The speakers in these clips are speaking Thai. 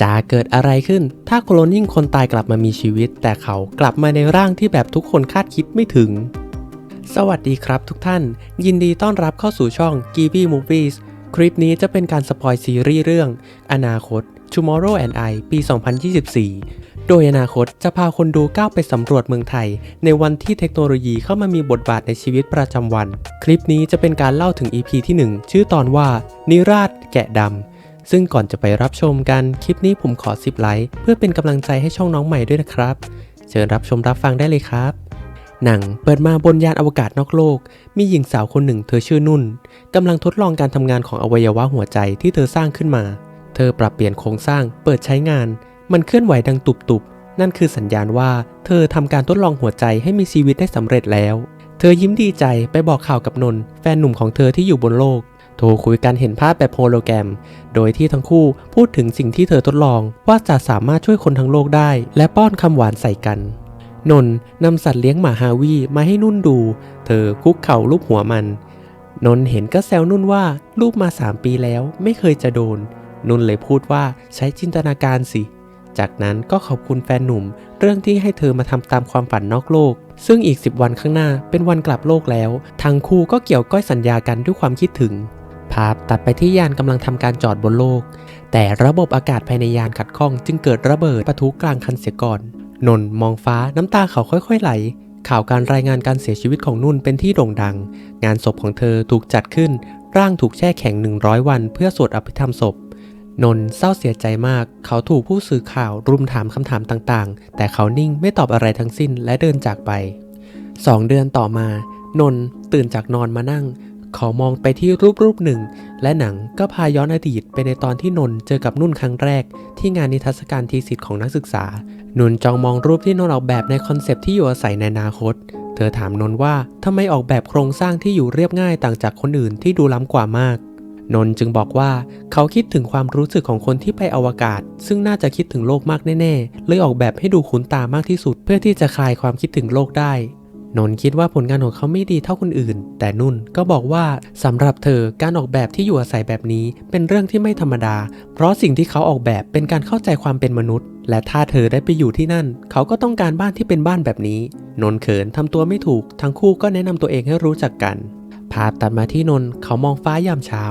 จะเกิดอะไรขึ้น ถ้าโคลนนิ่งคนตายกลับมามีชีวิต แต่เขากลับมาในร่างที่แบบทุกคนคาดคิดไม่ถึง สวัสดีครับทุกท่าน ยินดีต้อนรับเข้าสู่ช่อง g b Movies คลิปนี้จะเป็นการสปอยซีรีส์เรื่อง อนาคต Tomorrow and I ปี 2024 โดยอนาคตจะพาคนดูก้าวไปสำรวจเมืองไทย ในวันที่เทคโนโลยีเข้ามามีบทบาทในชีวิตประจำวัน คลิปนี้จะเป็นการเล่าถึง EP ที่ 1 ชื่อตอนว่า นิราศแกะดำ ซึ่งก่อนจะไปรับชมกัน คลิปนี้ผมขอ10ไลค์เพื่อเป็นกำลังใจให้ช่องน้องใหม่ด้วยนะครับ เชิญรับชมรับฟังได้เลยครับ หนังเปิดมาบนยานอวกาศนอกโลก มีหญิงสาวคนหนึ่ง เธอชื่อนุ่นกำลังทดลองการทำงานของอวัยวะหัวใจที่เธอสร้างขึ้นมา เธอปรับเปลี่ยนโครงสร้าง เปิดใช้งาน มันเคลื่อนไหวดังตุบๆ นั่นคือสัญญาณว่า เธอทำการทดลองหัวใจให้มีชีวิตได้สำเร็จแล้ว เธอยิ้มดีใจไปบอกข่าวกับนนท์แฟนหนุ่มของเธอที่อยู่บนโลก โทรคุยกันเห็นภาพแบบโฮโลแกรม โดยที่ทั้งคู่พูดถึงสิ่งที่เธอทดลองว่าจะสามารถช่วยคนทั้งโลกได้ และป้อนคำหวานใส่กัน นนท์นำสัตว์เลี้ยงหมาฮาวีมาให้นุ่นดู เธอคุกเข่าลูบหัวมัน นนท์เห็นก็แซวนุ่นว่ารูปมา 3 ปีแล้วไม่เคยจะโดน นุ่นเลยพูดว่าใช้จินตนาการสิ จากนั้นก็ขอบคุณแฟนหนุ่ม เรื่องที่ให้เธอมาทำตามความฝันนอกโลกซึ่งอีก 10 วันข้างหน้าเป็นวันกลับโลกแล้ว ทั้งคู่ก็เกี่ยวก้อยสัญญากันด้วยความคิดถึง ภาพตัดไปที่ยานกำลังทำการจอดบนโลก แต่ระบบอากาศภายในยานขัดข้อง จึงเกิดระเบิดปะทุกลางคันเสียก่อน นนท์มองฟ้าน้ำตาเขาค่อยๆไหล ข่าวการรายงานการเสียชีวิตของนุ่นเป็นที่โด่งดัง งานศพของเธอถูกจัดขึ้น ร่างถูกแช่แข็ง 100 วัน เพื่อสวดอภิธรรมศพ นนท์เศร้าเสียใจมาก เขาถูกผู้สื่อข่าวรุมถามคำถามต่างๆ แต่เขานิ่งไม่ตอบอะไรทั้งสิ้นและเดินจากไปสองเดือนต่อมา นนท์ตื่นจากนอนมานั่ง เขามองไปที่รูปรูปหนึ่ง และหนังก็พาย้อนอดีตไปในตอนที่นน์เจอกับนุ่นครั้งแรก ที่งานนิทรรศการทีสิทธิ์ของนักศึกษานนท์จองมองรูปที่นน์ออกแบบในคอนเซปที่อยู่อาศัยในอนาคต เธอถามนน์ว่าทำไมออกแบบโครงสร้างที่อยู่เรียบง่ายต่างจากคนอื่นที่ดูล้ำกว่ามากนน์จึงบอกว่าเขาคิดถึงความรู้สึกของคนที่ไปอวกาศ ซึ่งน่าจะคิดถึงโลกมากแน่ ๆ เลยออกแบบให้ดูคุ้นตามากที่สุด เพื่อที่จะคลายความคิดถึงโลกได้ นนคิดว่าผลงานของเขาไม่ดีเท่าคนอื่น แต่นุ่นก็บอกว่าสำหรับเธอการออกแบบที่อยู่อาศัยแบบนี้ เป็นเรื่องที่ไม่ธรรมดา เพราะสิ่งที่เขาออกแบบเป็นการเข้าใจความเป็นมนุษย์ และถ้าเธอได้ไปอยู่ที่นั่น เขาก็ต้องการบ้านที่เป็นบ้านแบบนี้ นนเขินทำตัวไม่ถูก ทั้งคู่ก็แนะนำตัวเองให้รู้จักกัน ภาพตัดมาที่นนเขามองฟ้ายามเช้า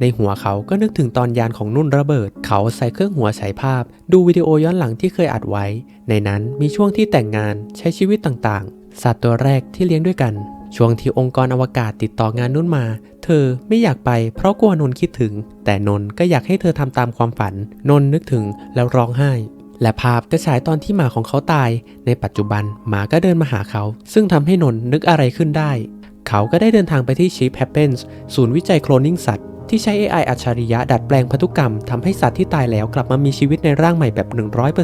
ในหัวเขาก็นึกถึงตอนยานของนุ่นระเบิด เขาใส่เครื่องหัวฉายภาพ ดูวิดีโอย้อนหลังที่เคยอัดไว้ ในนั้นมีช่วงที่แต่งงานใช้ชีวิตต่างๆ สัตว์ตัวแรกที่เลี้ยงด้วยกัน ช่วงที่องค์กรอวกาศติดต่องานนุ่นมา เธอไม่อยากไปเพราะกลัวนนคิดถึง แต่นนก็อยากให้เธอทำตามความฝัน นนนึกถึงแล้วร้องไห้ และภาพก็ฉายตอนที่หมาของเขาตาย ในปัจจุบันหมาก็เดินมาหาเขา ซึ่งทำให้นนนึกอะไรขึ้นได้ เขาก็ได้เดินทางไปที่ Sheep Happens ศูนย์วิจัยโคลนนิ่งสัตว์ที่ใช้ AI อัจฉริยะดัดแปลงพันธุกรรมทำให้สัตว์ที่ตายแล้วกลับมามีชีวิตในร่างใหม่แบบ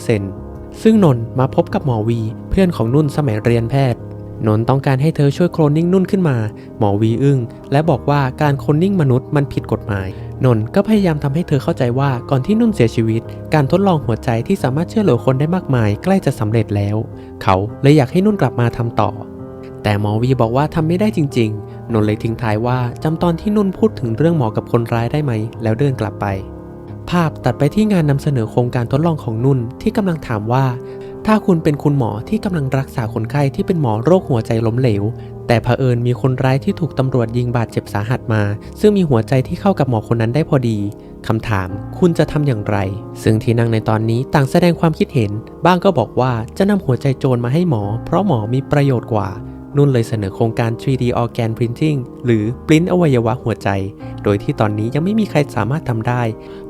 100% ซึ่งนนท์มาพบกับหมอวีเพื่อนของนุ่นสมัยเรียนแพทย์ นนท์ต้องการให้เธอช่วยโคลนนิ่งนุ่นขึ้นมา หมอวีอึ้งและบอกว่าการโคลนนิ่งมนุษย์มันผิดกฎหมาย นนท์ก็พยายามทำให้เธอเข้าใจว่าก่อนที่นุ่นเสียชีวิต การทดลองหัวใจที่สามารถช่วยเหลือคนได้มากมาย ใกล้จะสำเร็จแล้ว เขาเลยอยากให้นุ่นกลับมาทำต่อ แต่หมอวีบอกว่าทำไม่ได้จริง ๆ นนท์เลยทิ้งท้ายว่าจำตอนที่นุ่นพูดถึงเรื่องหมอกับคนร้ายได้ไหม แล้วเดินกลับไป ภาพตัดไปที่งานนำเสนอโครงการทดลองของนุ่นที่กำลังถามว่า ถ้าคุณเป็นคุณหมอที่กำลังรักษาคนไข้ที่เป็นหมอโรคหัวใจล้มเหลว แต่เผอิญมีคนร้ายที่ถูกตำรวจยิงบาดเจ็บสาหัสมา ซึ่งมีหัวใจที่เข้ากับหมอคนนั้นได้พอดีคำถามคุณจะทำอย่างไร ซึ่งที่นั่งในตอนนี้ต่างแสดงความคิดเห็น บ้างก็บอกว่าจะนำหัวใจโจรมาให้หมอ เพราะหมอมีประโยชน์กว่า นุ่นเลยเสนอโครงการ 3D organ printing หรือปริ้นอวัยวะหัวใจ โดยที่ตอนนี้ยังไม่มีใครสามารถทำได้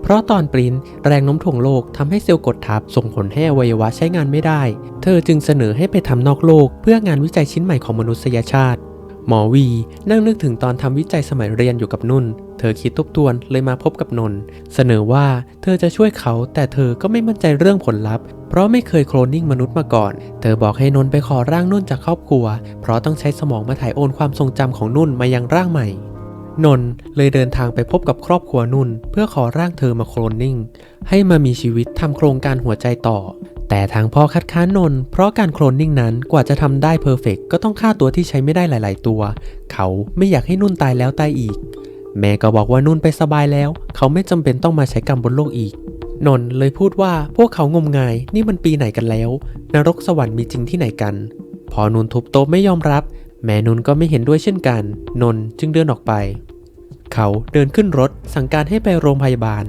เพราะตอนปริ้นแรงโน้มถ่วงโลกทำให้เซลล์กดทับส่งผลให้อวัยวะใช้งานไม่ได้ เธอจึงเสนอให้ไปทำนอกโลก เพื่องานวิจัยชิ้นใหม่ของมนุษยชาติ หมอวี นั่งนึกถึงตอนทำวิจัยสมัยเรียนอยู่กับนุ่น เธอคิดทบทวนเลยมาพบกับนน เสนอว่าเธอจะช่วยเขาแต่เธอก็ไม่มั่นใจเรื่องผลลัพธ์ เพราะไม่เคยโคลนนิ่งมนุษย์มาก่อน เธอบอกให้นนไปขอร่างนุ่นจากครอบครัว เพราะต้องใช้สมองมาถ่ายโอนความทรงจำของนุ่นมายังร่างใหม่ นนเลยเดินทางไปพบกับครอบครัวนุ่น เพื่อขอร่างเธอมาโคลนนิ่ง ให้มามีชีวิตทำโครงการหัวใจต่อ แต่ทางพ่อคัดค้านนน เพราะการโคลนนิ่งนั้นกว่าจะทำได้เพอร์เฟกก็ต้องฆ่าตัวที่ใช้ไม่ได้หลาย ๆ ตัว เขาไม่อยากให้นุ่นตายแล้วตายอีก แม่ก็บอกว่านุ่นไปสบายแล้ว เขาไม่จำเป็นต้องมาใช้กรรมบนโลกอีก นน์เลยพูดว่าพวกเขางมงายนี่มันปีไหนกันแล้ว นรกสวรรค์มีจริงที่ไหนกัน พอนุนทุบโต๊ะไม่ยอมรับ แม่นุนก็ไม่เห็นด้วยเช่นกัน นน์จึงเดินออกไป เขาเดินขึ้นรถสั่งการให้ไปโรงพยาบาล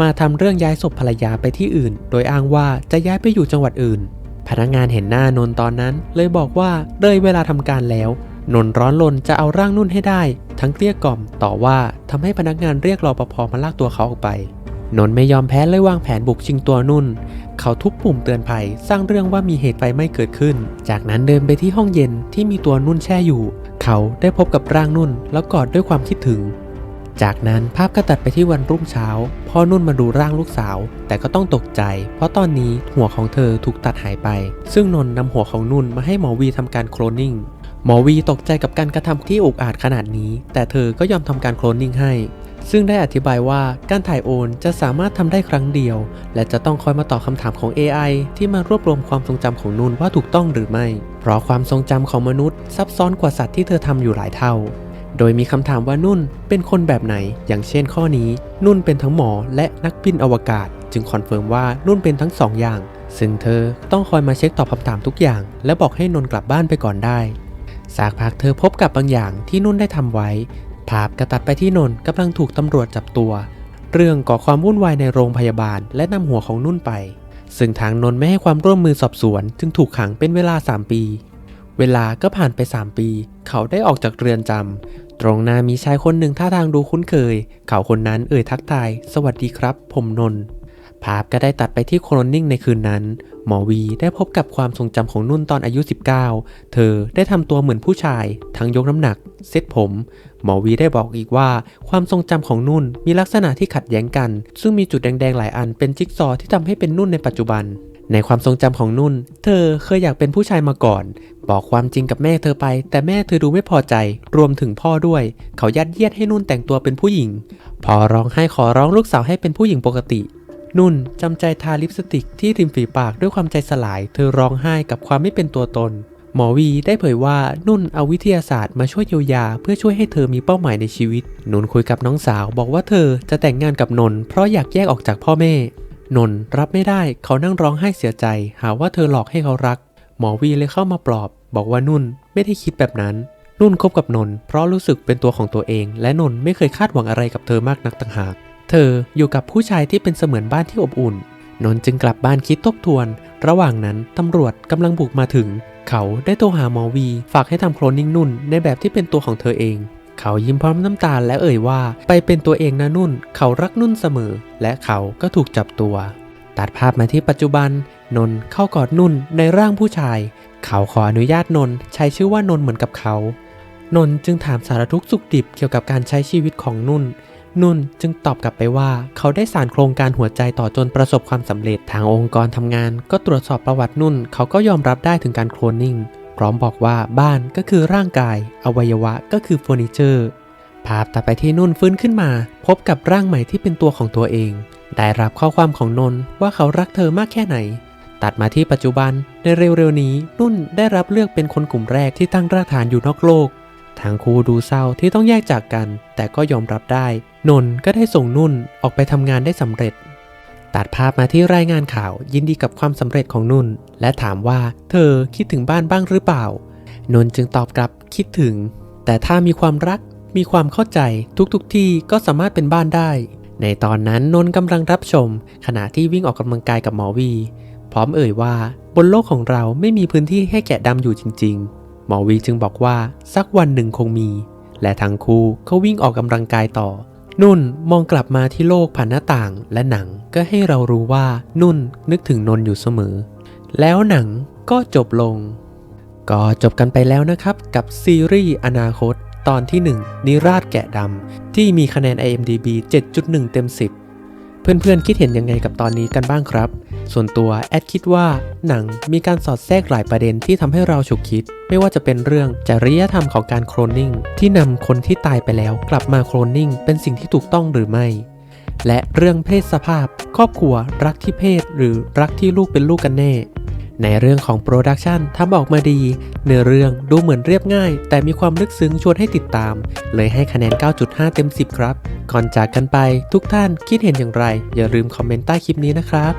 มาทำเรื่องย้ายศพภรรยาไปที่อื่น โดยอ้างว่าจะย้ายไปอยู่จังหวัดอื่น พนักงานเห็นหน้านน์ตอนนั้น เลยบอกว่าเลยเวลาทำการแล้ว นน์ร้อนรนจะเอาร่างนุ่นให้ได้ ทั้งเกลี้ยกล่อมต่อว่าทำให้พนักงานเรียกรอปภมาลากตัวเขาออกไป นนไม่ยอมแพ้เลยวางแผนบุกชิงตัวนุ่น เขาทุบปุ่มเตือนภัย สร้างเรื่องว่ามีเหตุไฟไหม้เกิดขึ้น จากนั้นเดินไปที่ห้องเย็นที่มีตัวนุ่นแช่อยู่ เขาได้พบกับร่างนุ่น แล้วกอดด้วยความคิดถึง จากนั้นภาพก็ตัดไปที่วันรุ่งเช้า พ่อนุ่นมาดูร่างลูกสาว แต่ก็ต้องตกใจ เพราะตอนนี้หัวของเธอถูกตัดหายไป ซึ่งนนนำหัวของนุ่นมาให้หมอวีทำการโคลนนิ่งหมอวีตกใจกับการกระทำที่อุกอาจขนาดนี้ แต่เธอก็ยอมทำการโคลนนิ่งให้ ซึ่งได้อธิบายว่าการถ่ายโอนจะสามารถทำได้ครั้งเดียว และจะต้องคอยมาตอบคำถามของ AI ที่มารวบรวมความทรงจำของนุ่นว่าถูกต้องหรือไม่ เพราะความทรงจำของมนุษย์ซับซ้อนกว่าสัตว์ที่เธอทำอยู่หลายเท่า โดยมีคำถามว่านุ่นเป็นคนแบบไหน อย่างเช่นข้อนี้ นุ่นเป็นทั้งหมอและนักบินอวกาศ จึงคอนเฟิร์มว่านุ่นเป็นทั้งสองอย่าง ซึ่งเธอต้องคอยมาเช็คตอบคำถามทุกอย่าง และบอกให้นนกลับบ้านไปก่อนได้สักพักเธอพบกับบางอย่างที่นุ่นได้ทำไว้ ภาพกระตัดไปที่นนท์กำลังถูกตำรวจจับตัว เรื่องก่อความวุ่นวายในโรงพยาบาล และนำหัวของนุ่นไป ซึ่งทางนนท์ไม่ให้ความร่วมมือสอบสวน จึงถูกขังเป็นเวลา 3 ปี เวลาก็ผ่านไป 3 ปี เขาได้ออกจากเรือนจำตรงหน้ามีชายคนหนึ่งท่าทางดูคุ้นเคย เขาคนนั้นเอ่ยทักทาย สวัสดีครับ ผมนนท์ ภาพก็ได้ตัดไปที่โคลนนิ่งในคืนนั้น หมอวีได้พบกับความทรงจำของนุ่นตอนอายุ 19 เธอได้ทำตัวเหมือนผู้ชาย ทั้งยกน้ำหนัก เซ็ตผม หมอวีได้บอกอีกว่า ความทรงจำของนุ่นมีลักษณะที่ขัดแย้งกัน ซึ่งมีจุดแดงๆหลายอันเป็นจิ๊กซอที่ทำให้เป็นนุ่นในปัจจุบัน ในความทรงจำของนุ่น เธอเคยอยากเป็นผู้ชายมาก่อน บอกความจริงกับแม่เธอไป แต่แม่เธอดูไม่พอใจ รวมถึงพ่อด้วย เขายัดเยียดให้นุ่นแต่งตัวเป็นผู้หญิง พอร้องไห้ขอร้องลูกสาวให้เป็นผู้หญิงปกติ นุ่นจำใจทาลิปสติกที่ริมฝีปากด้วยความใจสลาย เธอร้องไห้กับความไม่เป็นตัวตน หมอวีได้เผยว่านุ่นเอาวิทยาศาสตร์มาช่วยเยียวยา เพื่อช่วยให้เธอมีเป้าหมายในชีวิต นุ่นคุยกับน้องสาวบอกว่าเธอจะแต่งงานกับนนเพราะอยากแยกออกจากพ่อแม่ นนรับไม่ได้เขานั่งร้องไห้เสียใจ หาว่าเธอหลอกให้เขารัก หมอวีเลยเข้ามาปลอบ บอกว่านุ่นไม่ได้คิดแบบนั้น นุ่นคบกับนนเพราะรู้สึกเป็นตัวของตัวเอง และนนไม่เคยคาดหวังอะไรกับเธอมากนักต่างหาก เธออยู่กับผู้ชายที่เป็นเสมือนบ้านที่อบอุ่น นนจึงกลับบ้านคิดทบทวน ระหว่างนั้นตำรวจกำลังบุกมาถึง เขาได้โทรหาหมอวี ฝากให้ทำโคลนนิ่งนุ่นในแบบที่เป็นตัวของเธอเอง เขายิ้มพร้อมน้ำตาและเอ่ยว่า ไปเป็นตัวเองนะนุ่น เขารักนุ่นเสมอ และเขาก็ถูกจับตัว ตัดภาพมาที่ปัจจุบัน นนเข้ากอดนุ่นในร่างผู้ชาย เขาขออนุญาตนนใช้ชื่อว่านนเหมือนกับเขา นนจึงถามสารทุกข์สุขดิบเกี่ยวกับการใช้ชีวิตของนุ่น นุ่นจึงตอบกลับไปว่า เขาได้สารโครงการหัวใจต่อจนประสบความสำเร็จทางองค์กรทำงาน ก็ตรวจสอบประวัตินุ่น เขาก็ยอมรับได้ถึงการโคลนนิ่ง พร้อมบอกว่าบ้านก็คือร่างกาย อวัยวะก็คือเฟอร์นิเจอร์ภาพตัดไปที่นุ่นฟื้นขึ้นมา พบกับร่างใหม่ที่เป็นตัวของตัวเอง ได้รับข้อความของนนท์ว่าเขารักเธอมากแค่ไหน ตัดมาที่ปัจจุบันในเร็วๆนี้นุ่นได้รับเลือกเป็นคนกลุ่มแรกที่ตั้งรากฐานอยู่นอกโลก ทั้งคู่ดูเศร้าที่ต้องแยกจากกัน แต่ก็ยอมรับได้ นนท์ก็ได้ส่งนุ่นออกไปทำงานได้สำเร็จ ตัดภาพมาที่รายงานข่าวยินดีกับความสำเร็จของนุ่น และถามว่าเธอคิดถึงบ้านบ้างหรือเปล่า นนท์จึงตอบกลับคิดถึง แต่ถ้ามีความรักมีความเข้าใจทุกๆทที่ก็สามารถเป็นบ้านได้ ในตอนนั้นนนท์กำลังรับชม ขณะที่วิ่งออกกำลังกายกับหมอวี พร้อมเอ่ยว่า บนโลกของเราไม่มีพื้นที่ให้แกะดำอยู่จริง ๆ หมอวีจึงบอกว่าสักวันหนึ่งคงมี และทั้งคู่ก็วิ่งออกกำลังกายต่อ นุ่นมองกลับมาที่โลกผ่านหน้าต่างและหนังก็ให้เรารู้ว่านุ่นนึกถึงนนท์อยู่เสมอ แล้วหนังก็จบลง ก็จบกันไปแล้วนะครับ กับซีรีส์อนาคต ตอนที่ 1 นิราศแกะดำที่มีคะแนน IMDB 7.1 เต็ม 10 เพื่อนๆ คิดเห็นยังไงกับตอนนี้กันบ้างครับ ส่วนตัวแอดคิดว่าหนังมีการสอดแทรกหลายประเด็นที่ทำให้เราฉุกคิด ไม่ว่าจะเป็นเรื่องจริยธรรมของการโคลนนิ่งที่นำคนที่ตายไปแล้วกลับมาโคลนนิ่งเป็นสิ่งที่ถูกต้องหรือไม่ และเรื่องเพศสภาพ ครอบครัว รักที่เพศ หรือรักที่ลูกเป็นลูกกันแน่ ในเรื่องของโปรดักชันทำออกมาดี เนื้อเรื่องดูเหมือนเรียบง่าย แต่มีความลึกซึ้งชวนให้ติดตาม เลยให้คะแนน 9.5 เต็ม 10 ครับ ก่อนจากกันไปทุกท่านคิดเห็นอย่างไร อย่าลืมคอมเมนต์ใต้คลิปนี้นะครับ